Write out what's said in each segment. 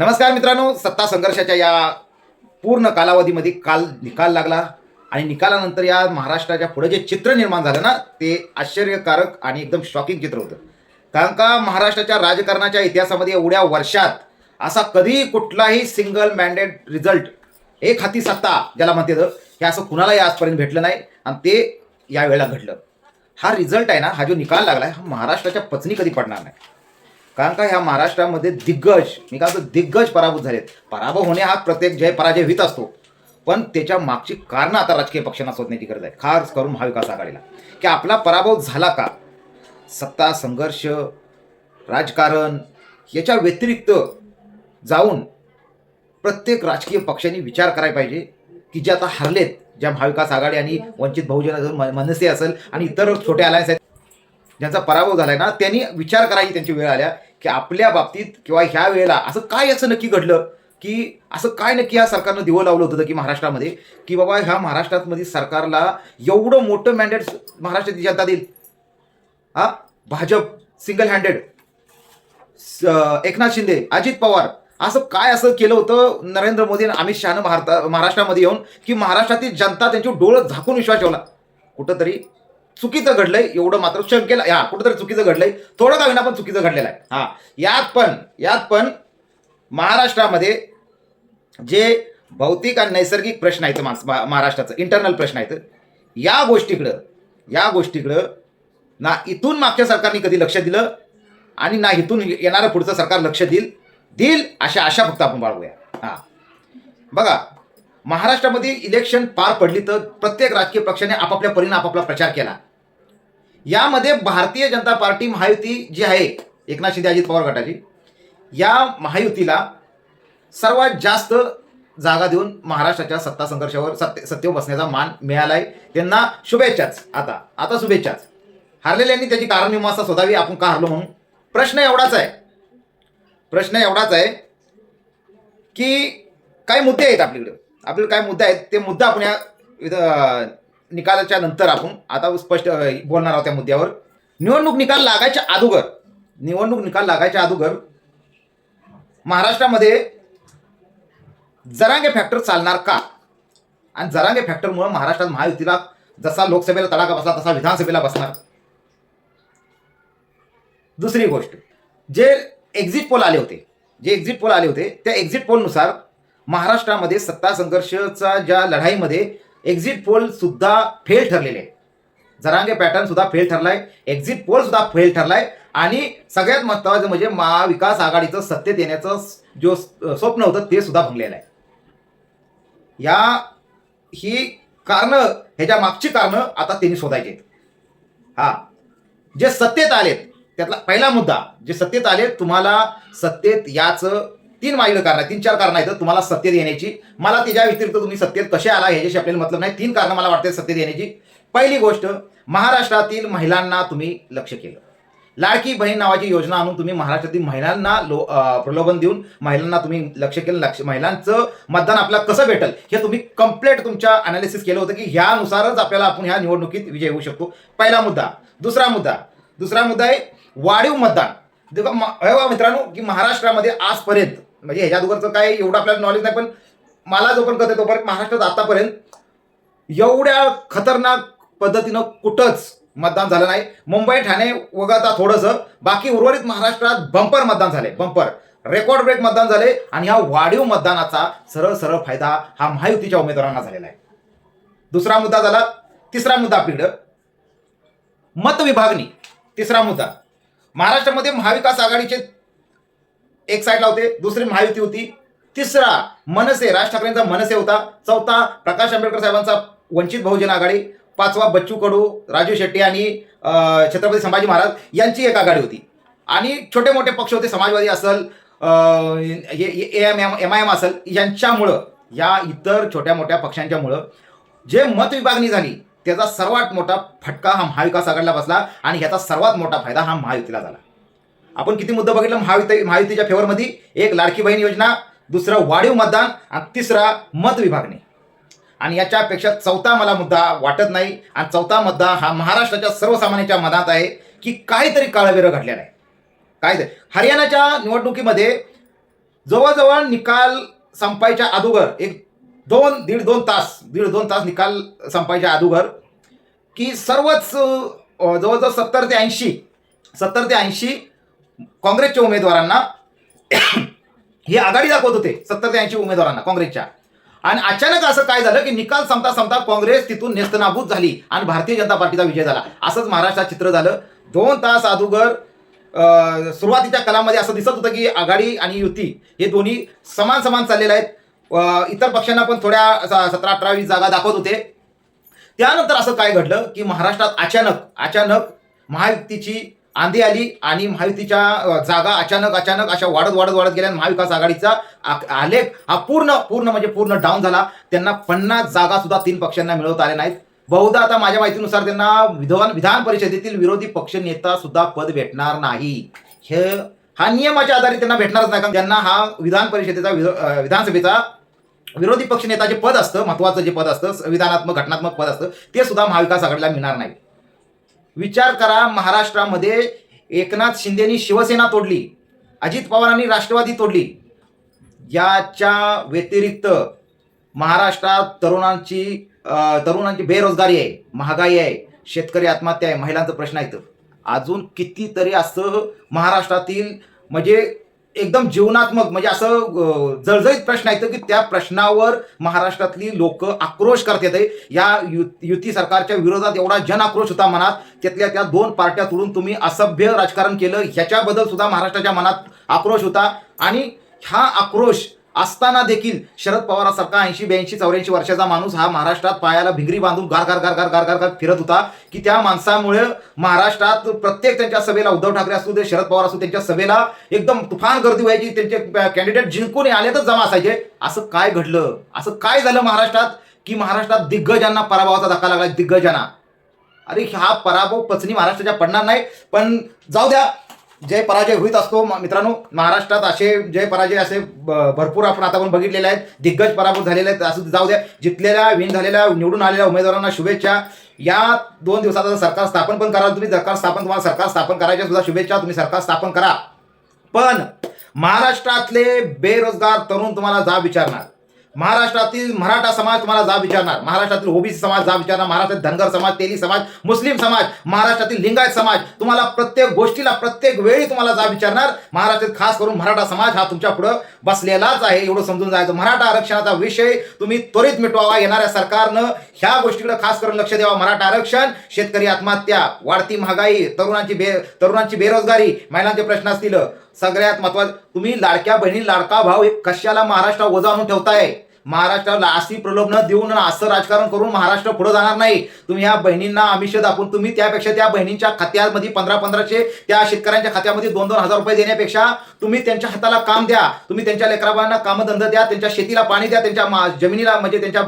नमस्कार मित्रांनो सत्ता संघर्षाच्या या पूर्ण कालावधीमध्ये काल निकाल लागला आणि निकालानंतर या महाराष्ट्राच्या पुढे जे चित्र निर्माण झालं ना ते आश्चर्यकारक आणि एकदम शॉकिंग चित्र होतं. कारण का महाराष्ट्राच्या राजकारणाच्या इतिहासामध्ये एवढ्या वर्षात असा कधी कुठलाही सिंगल मॅन्डेड रिझल्ट एक हाती सत्ता ज्याला म्हणते तर, हे असं कुणालाही आजपर्यंत भेटलं नाही. आणि ते यावेळेला घडलं. हा रिझल्ट आहे ना हा जो निकाल लागला हा महाराष्ट्राच्या पचनी कधी पडणार नाही. कारण का ह्या महाराष्ट्रामध्ये दिग्गज मी काय म्हणतो दिग्गज पराभूत झालेत. पराभव होणे हा प्रत्येक जय पराजय होत असतो. पण त्याच्या मागची कारणं आता राजकीय पक्षांना शोधण्याची गरज आहे. खास करून महाविकास आघाडीला. की आपला पराभव झाला का? सत्ता संघर्ष राजकारण याच्या व्यतिरिक्त जाऊन प्रत्येक राजकीय पक्षांनी विचार करायला पाहिजे की जे आता हरलेत ज्या महाविकास आघाडी आणि वंचित बहुजन असेल मनसे असेल आणि इतर छोटे अलायन्स आहेत ज्यांचा पराभव झाला आहे ना त्यांनी विचार करायची त्यांची वेळ आल्या की आपल्या बाबतीत किंवा ह्या वेळेला असं काय असं नक्की घडलं की असं काय नक्की ह्या सरकारनं दिवं लावलं होतं की महाराष्ट्रामध्ये? की बाबा ह्या महाराष्ट्रातमध्ये सरकारला एवढं मोठं मॅन्डेट महाराष्ट्राची जनता देईल? हा? Bhajap single handed Eknath Shinde Ajit Pawar. असं काय असं केलं होतं नरेंद्र मोदी आणि अमित शहानं भारता महाराष्ट्रामध्ये येऊन की महाराष्ट्रातील जनता त्यांची डोळं झाकून विश्वास ठेवला? कुठंतरी चुकीचं घडलंय एवढं मात्र शंकेला हा कुठंतरी चुकीचं घडलंय. थोडं का विना पण चुकीचं घडलेलं आहे. हा यात पण यात पण महाराष्ट्रामध्ये जे भौतिक आणि नैसर्गिक प्रश्न आहेत माणस महाराष्ट्राचं इंटरनल प्रश्न आहेत या गोष्टीकडं या गोष्टीकडं ना इथून मागच्या सरकारने कधी लक्ष दिलं आणि ना इथून येणारं पुढचं सरकार लक्ष देईल देईल अशा आशा फक्त आपण बाळगूया. हां. बघा महाराष्ट्रामध्ये इलेक्शन पार पडली तर प्रत्येक राजकीय पक्षाने आपापल्या परीने आपापला प्रचार केला. यामध्ये भारतीय जनता पार्टी महायुती जी आहे एकनाथ शिंदे अजित पवार गटाची या महायुतीला सर्वात जास्त जागा देऊन महाराष्ट्राच्या सत्ता संघर्षावर सत्य सत्तेवर बसण्याचा मान मिळालाय. त्यांना शुभेच्छाच आता आता शुभेच्छाच. हारलेल्यांनी त्याची कारणमीमांसा शोधावी आपण का हरलो म्हणून? प्रश्न एवढाच आहे. प्रश्न एवढाच आहे की काही मुद्दे आहेत आपल्याकडे. आपल्याकडे काय मुद्दे आहेत ते मुद्दा आपण या निकालाच्या नंतर आपण आता स्पष्ट बोलणार आहोत त्या मुद्द्यावर. निवडणूक निकाल लागायच्या अगोदर निवडणूक निकाल लागायच्या अगोदर महाराष्ट्रामध्ये जरांगे फॅक्टर चालणार का? आणि जरांगे फॅक्टरमुळे महाराष्ट्रात महायुतीला जसा लोकसभेला तडाखा बसला तसा विधानसभेला बसणार. दुसरी गोष्ट जे एक्झिट पोल आले होते जे एक्झिट पोल आले होते त्या एक्झिट पोलनुसार महाराष्ट्रामध्ये सत्ता संघर्षाच्या ज्या लढाईमध्ये एक्झिट पोल सुद्धा फेल ठरलेले. आहे जरांगे पॅटर्न सुद्धा फेल ठरलाय. एक्झिट पोल सुद्धा फेल ठरलाय. आणि सगळ्यात महत्त्वाचं म्हणजे महाविकास आघाडीचं सत्तेत येण्याचं जो स्वप्न होतं ते सुद्धा भंगलेलं आहे. या ही कारणं ह्याच्या मागची कारणं आता त्यांनी शोधायची आहेत हा. जे सत्तेत आलेत त्यातला पहिला मुद्दा जे सत्तेत आले तुम्हाला सत्तेत याचं तीन मागील कारण आहे तीन चार कारण आहेत. तुम्हाला सत्तेत येण्याची मला तिच्या व्यतिरिक्त तुम्ही सत्तेत कसे आला ह्याच्याशी आपल्याला मतलब नाही. तीन कारणं मला वाटते सत्तेत येण्याची पहिली गोष्ट महाराष्ट्रातील महिलांना तुम्ही लक्ष केलं. लाडकी बहीण नावाची योजना आणून तुम्ही महाराष्ट्रातील महिलांना लो प्रलोभन देऊन महिलांना तुम्ही लक्ष केलं. लक्ष महिलांचं मतदान आपल्याला कसं भेटेल? हे तुम्ही कंप्लीट तुमच्या अनालिसिस केलं होतं की ह्यानुसारच आपल्याला आपण ह्या निवडणुकीत विजय होऊ शकतो. पहिला मुद्दा. दुसरा मुद्दा. दुसरा मुद्दा आहे वाढीव मतदान. मित्रांनो की महाराष्ट्रामध्ये आजपर्यंत म्हणजे ह्याच्या अगोदरचं काय एवढं आपल्याला नॉलेज नाही पण मला जो पण कळतं तोपर्यंत महाराष्ट्रात आतापर्यंत एवढ्या खतरनाक पद्धतीनं कुठंच मतदान झालं नाही. मुंबई ठाणे वगळता थोडंसं. बाकी उर्वरित महाराष्ट्रात बंपर मतदान झाले बंपर रेकॉर्ड ब्रेक मतदान झाले आणि ह्या वाढीव मतदानाचा सरळ सरळ फायदा हा महायुतीच्या उमेदवारांना झालेला आहे. दुसरा मुद्दा झाला तिसरा मुद्दा आपल्याकडं. मत विभागणी तिसरा मुद्दा. महाराष्ट्रामध्ये महाविकास आघाडीचे एक साईडला होते दुसरी महायुती होती. तिसरा मनसे राज ठाकरेंचा मनसे होता. चौथा प्रकाश आंबेडकर साहेबांचा वंचित बहुजन आघाडी. पाचवा बच्चू कडू राजू शेट्टी आणि छत्रपती संभाजी महाराज यांची एक आघाडी होती. आणि छोटे मोठे पक्ष होते समाजवादी असल A M M M I M असेल यांच्यामुळं या इतर छोट्या मोठ्या पक्षांच्यामुळं जे मत विभागणी झाली त्याचा सर्वात मोठा फटका हा महाविकास आघाडीला बसला आणि ह्याचा सर्वात मोठा फायदा हा महायुतीला झाला. आपण किती मुद्दा बघितलं? महायुती महायुतीच्या फेवरमध्ये एक लाडकी बहीण योजना दुसरं वाढीव मतदान आणि तिसरा मत विभागणी. आणि याच्यापेक्षा चौथा मला मुद्दा वाटत नाही. आणि चौथा मुद्दा हा महाराष्ट्राच्या सर्वसामान्यांच्या मनात आहे की काहीतरी काळवेरं घडलेलं आहे. काय हरियाणाच्या निवडणुकीमध्ये जवळजवळ निकाल संपायच्या अगोदर एक दोन दीड दोन तास दीड दोन तास निकाल संपायच्या अगोदर की सर्वच जवळजवळ सत्तर ते ऐंशी सत्तर ते ऐंशी काँग्रेसच्या उमेदवारांना हे आघाडी दाखवत होते सत्तर ते ऐंशी उमेदवारांना काँग्रेसच्या. आणि अचानक असं काय झालं की निकाल संपता संपता काँग्रेस तिथून नेस्तनाभूत झाली आणि भारतीय जनता पार्टीचा विजय झाला. असंच महाराष्ट्रात चित्र झालं. दोन तास अगोदर सुरुवातीच्या कलामध्ये असं दिसत होतं की आघाडी आणि युती हे दोन्ही समान समान चाललेले आहेत. इतर पक्षांना पण थोड्या सतरा अठरा वीस जागा दाखवत होते. त्यानंतर असं काय घडलं की महाराष्ट्रात अचानक अचानक महायुतीची आंधी आली आणि महायुतीच्या जागा अचानक अचानक अशा वाढत वाढत वाढत गेल्या महाविकास आघाडीचा आलेख हा पूर्ण पूर्ण म्हणजे पूर्ण डाऊन झाला. त्यांना पन्नास जागा सुद्धा तीन पक्षांना मिळवता आल्या नाहीत. बहुधा आता माझ्या माहितीनुसार त्यांना विधान विधान परिषदेतील विरोधी पक्ष नेता सुद्धा पद भेटणार नाही. हे हा नियमाच्या आधारे त्यांना भेटणारच नाही. कारण त्यांना हा विधान परिषदेचा विधानसभेचा विरोधी पक्ष नेताचे पद असतं महत्वाचं जे पद असतं संविधानात्मक घटनात्मक पद असतं ते सुद्धा महाविकास आघाडीला मिळणार नाही. विचार करा महाराष्ट्रामध्ये एकनाथ शिंदेनी शिवसेना तोडली अजित पवारांनी राष्ट्रवादी तोडली. याच्या व्यतिरिक्त महाराष्ट्रात तरुणांची तरुणांची बेरोजगारी आहे महागाई आहे शेतकरी आत्महत्या आहे महिलांचा प्रश्न आहे तर अजून कितीतरी असं महाराष्ट्रातील म्हणजे एकदम जीवनात्मक म्हणजे असं जळजळीत प्रश्न आहेत की त्या प्रश्नावर महाराष्ट्रातली लोक आक्रोश करतात आहे. या यु युती सरकारच्या विरोधात एवढा जन आक्रोश होता मनात त्यातल्या त्या दोन पार्ट्या तोडून तुम्ही असभ्य राजकारण केलं ह्याच्याबद्दल सुद्धा महाराष्ट्राच्या मनात आक्रोश होता आणि हा आक्रोश असताना देखील शरद पवारासारखा ऐंशी ब्याऐंशी चौऱ्याऐंशी वर्षाचा माणूस हा महाराष्ट्रात पायाला भिंगरी बांधून गार गार गार गार गार गार गार फिरत होता की त्या माणसामुळे महाराष्ट्रात प्रत्येक त्यांच्या सभेला उद्धव ठाकरे असू दे शरद पवार असू त्यांच्या सभेला एकदम तुफान गर्दी व्हायची त्यांचे कॅन्डिडेट जिंकून आले तर जमा असायचे. असं काय घडलं? असं काय झालं महाराष्ट्रात की महाराष्ट्रात दिग्गजांना पराभवाचा धक्का लागला? दिग्गजांना. अरे हा पराभव पचनी महाराष्ट्राच्या पडणार नाही. पण जाऊ द्या जय पराजय होईत असतो. मित्रांनो महाराष्ट्रात असे जय पराजय असे भरपूर आपण आता पण बघितलेले आहेत. दिग्गज पराभूत झालेले आहेत. असं जाऊ द्या. जिंकलेल्या विन झालेल्या निवडून आलेल्या उमेदवारांना शुभेच्छा. या दोन दिवसात सरकार स्थापन पण करा तुम्ही. सरकार स्थापन तुम्हाला सरकार स्थापन करायच्या सुद्धा शुभेच्छा. तुम्ही सरकार स्थापन करा. पण महाराष्ट्रातले बेरोजगार तरुण तुम्हाला जा विचारणार. महाराष्ट्रातील मराठा समाज तुम्हाला जा विचारणार. महाराष्ट्रातील ओबीसी समाज जा विचारणार महाराष्ट्रातील धनगर समाज तेली समाज मुस्लिम समाज महाराष्ट्रातील लिंगायत समाज तुम्हाला प्रत्येक गोष्टीला प्रत्येक वेळी तुम्हाला जा विचारणार. महाराष्ट्रात खास करून मराठा समाज हा तुमच्या पुढं बसलेलाच आहे एवढं समजून जायचं. मराठा आरक्षणाचा विषय तुम्ही त्वरित मिटवावा. येणाऱ्या सरकारनं ह्या गोष्टीकडे खास करून लक्ष द्यावा. मराठा आरक्षण शेतकरी आत्महत्या वाढती महागाई तरुणांची बे तरुणांची बेरोजगारी महिलांचे प्रश्न असतील सगळ्यात महत्वाचं तुम्ही लाडक्या बहिणी लाडका भाव हे कशाला महाराष्ट्र ओझा आणून ठेवताय? महाराष्ट्राला अशी प्रलोभनं देऊन असं राजकारण करून महाराष्ट्र पुढे जाणार नाही. तुम्ही या बहिणींना आमिष दाखवून तुम्ही त्यापेक्षा त्या बहिणींच्या खात्यामध्ये पंधरा पंधराशे त्या शेतकऱ्यांच्या खात्यामध्ये दोन दोन हजार रुपये देण्यापेक्षा तुम्ही त्यांच्या हाताला काम द्या. तुम्ही त्यांच्या लेकराबांना कामधंदा द्या त्यांच्या शेतीला पाणी द्या त्यांच्या जमिनीला म्हणजे त्यांच्या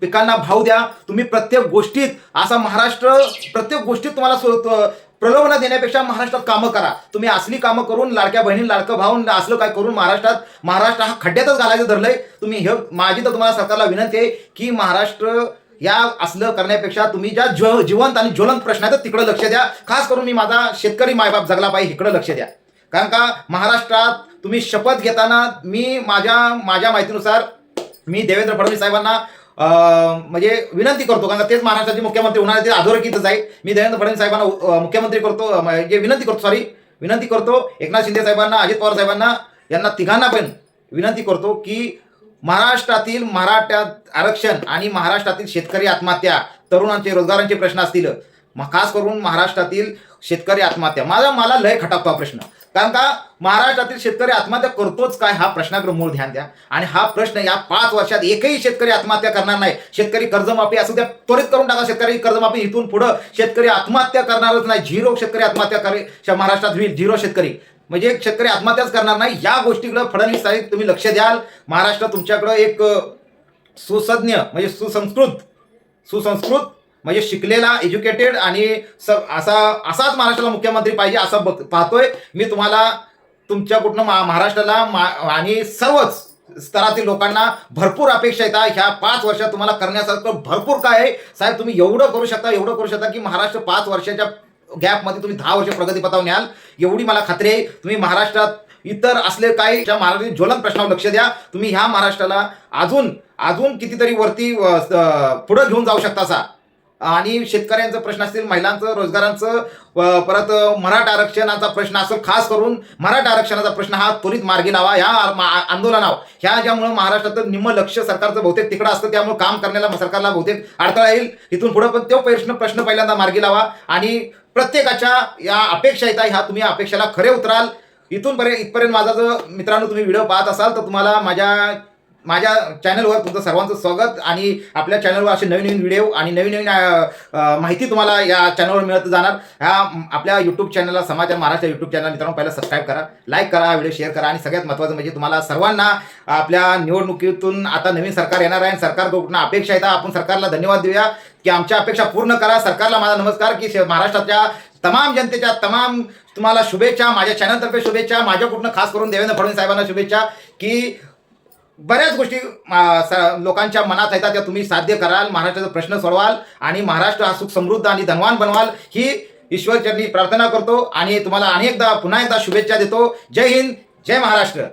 पिकांना भाव द्या. तुम्ही प्रत्येक गोष्टीत असा महाराष्ट्र प्रत्येक गोष्टीत तुम्हाला प्रलोभना देण्यापेक्षा महाराष्ट्रात कामं करा. तुम्ही असली कामं करून लाडक्या बहिणी लाडकं भाऊन असलं काय करून महाराष्ट्रात महाराष्ट्र हा खड्ड्यातच घालायचं धरलंय. तुम्ही हे माझी तर तुम्हाला सरकारला विनंती आहे की महाराष्ट्र या असलं करण्यापेक्षा तुम्ही ज्या ज्व जिवंत आणि ज्वलंत प्रश्न आहेत तिकडं लक्ष द्या. खास करून मी माझा शेतकरी मायबाप जगला पाहिजे इकडं लक्ष द्या. कारण का महाराष्ट्रात तुम्ही शपथ घेताना मी माझ्या माझ्या माहितीनुसार मी देवेंद्र फडणवीस साहेबांना म्हणजे विनंती करतो कारण तेच महाराष्ट्राचे मुख्यमंत्री होणार ते अधोरेखितच आहे मी देवेंद्र फडणवीस साहेबांना मुख्यमंत्री करतो म्हणजे विनंती करतो सॉरी विनंती करतो. एकनाथ शिंदे साहेबांना अजित पवार साहेबांना यांना तिघांना पण विनंती करतो की महाराष्ट्रातील मराठ्यात आरक्षण आणि महाराष्ट्रातील शेतकरी आत्महत्या तरुणांचे रोजगारांचे प्रश्न असतील. खास करून महाराष्ट्रातील शेतकरी आत्महत्या. माझा मला लय खटाकतो हा प्रश्न. कारण का? महाराष्ट्रातील शेतकरी आत्महत्या करतोच काय? हा प्रश्नाकडे मूळ ध्यान द्या. आणि हा प्रश्न या पाच वर्षात एकही शेतकरी आत्महत्या करणार नाही. शेतकरी कर्जमाफी असू द्या त्वरित करून टाका शेतकरी कर्जमाफी. इथून पुढं शेतकरी आत्महत्या करणारच नाही. झिरो शेतकरी आत्महत्या करे महाराष्ट्रात होईल झिरो शेतकरी. म्हणजे एक शेतकरी आत्महत्याच करणार नाही. या गोष्टीकडे फडणवीस साहेब तुम्ही लक्ष द्याल. महाराष्ट्र तुमच्याकडं एक सुसज्ञ म्हणजे सुसंस्कृत सुसंस्कृत म्हणजे शिकलेला एज्युकेटेड आणि स असा असाच महाराष्ट्राला मुख्यमंत्री पाहिजे असं बघ पाहतोय. मी तुम्हाला तुमच्या कुठनं मा- महाराष्ट्राला मा आणि सर्वच स्तरातील लोकांना भरपूर अपेक्षा येतात ह्या पाच वर्षात तुम्हाला करण्यासारखं भरपूर काय आहे. साहेब तुम्ही एवढं करू शकता एवढं करू शकता की महाराष्ट्र पाच वर्षाच्या गॅपमध्ये तुम्ही दहा वर्ष प्रगती पतावून न्याल. एवढी मला खात्री आहे. तुम्ही महाराष्ट्रात इतर असले काही महाराष्ट्र महाराष्ट्रातील ज्वलन प्रश्नावर लक्ष द्या. तुम्ही ह्या महाराष्ट्राला अजून अजून कितीतरी वरती पुढं घेऊन जाऊ शकता असा. आणि शेतकऱ्यांचं प्रश्न असतील महिलांचं रोजगारांचं परत मराठा आरक्षणाचा प्रश्न असेल खास करून मराठा आरक्षणाचा प्रश्न हा त्वरित मार्गी लावा. ह्या आंदोलनावर ह्या ज्यामुळे महाराष्ट्राचं निम्म लक्ष सरकारचं बहुतेक तिकडं असतं त्यामुळे काम करण्याला सरकारला बहुतेक अडथळा येईल. इथून पुढं पण तो प्रश्न प्रश्न पहिल्यांदा मार्गी लावा. आणि प्रत्येकाच्या या अपेक्षा येतात ह्या तुम्ही अपेक्षेला खरे उतराल. इथून पर्यंत इथपर्यंत माझा जो मित्रांनो तुम्ही व्हिडिओ पाहत असाल तर तुम्हाला माझ्या माझ्या चॅनलवर तुमचं सर्वांचं स्वागत आणि आपल्या चॅनलवर असे नवीन नवीन व्हिडिओ आणि नवीन नवीन माहिती तुम्हाला या चॅनलवर मिळत जाणार. ह्या आपल्या यूट्यूब चॅनलला समाचार महाराष्ट्र यूट्यूब चॅनल मित्रांनो पहिला सबस्क्राईब करा लाईक करा हा व्हिडिओ शेअर करा आणि सगळ्यात महत्त्वाचं म्हणजे तुम्हाला सर्वांना आपल्या निवडणुकीतून आता नवीन सरकार येणार आहे आणि सरकारकडून अपेक्षा येतात आपण सरकारला धन्यवाद देऊया. की आमच्या अपेक्षा पूर्ण करा. सरकारला माझा नमस्कार. की महाराष्ट्राच्या तमाम जनतेच्या तमाम तुम्हाला शुभेच्छा माझ्या चॅनलतर्फे शुभेच्छा माझ्याकडून खास करून देवेंद्र फडणवीस साहेबांना शुभेच्छा. की बऱ्याच गोष्टी लोकांच्या मनात येतात त्या तुम्ही साध्य कराल महाराष्ट्राचा प्रश्न सोडवाल आणि महाराष्ट्र हा सुख समृद्ध आणि धनवान बनवाल ही ईश्वरचरणी प्रार्थना करतो आणि तुम्हाला अनेकदा पुन्हा एकदा शुभेच्छा देतो. जय हिंद जय महाराष्ट्र.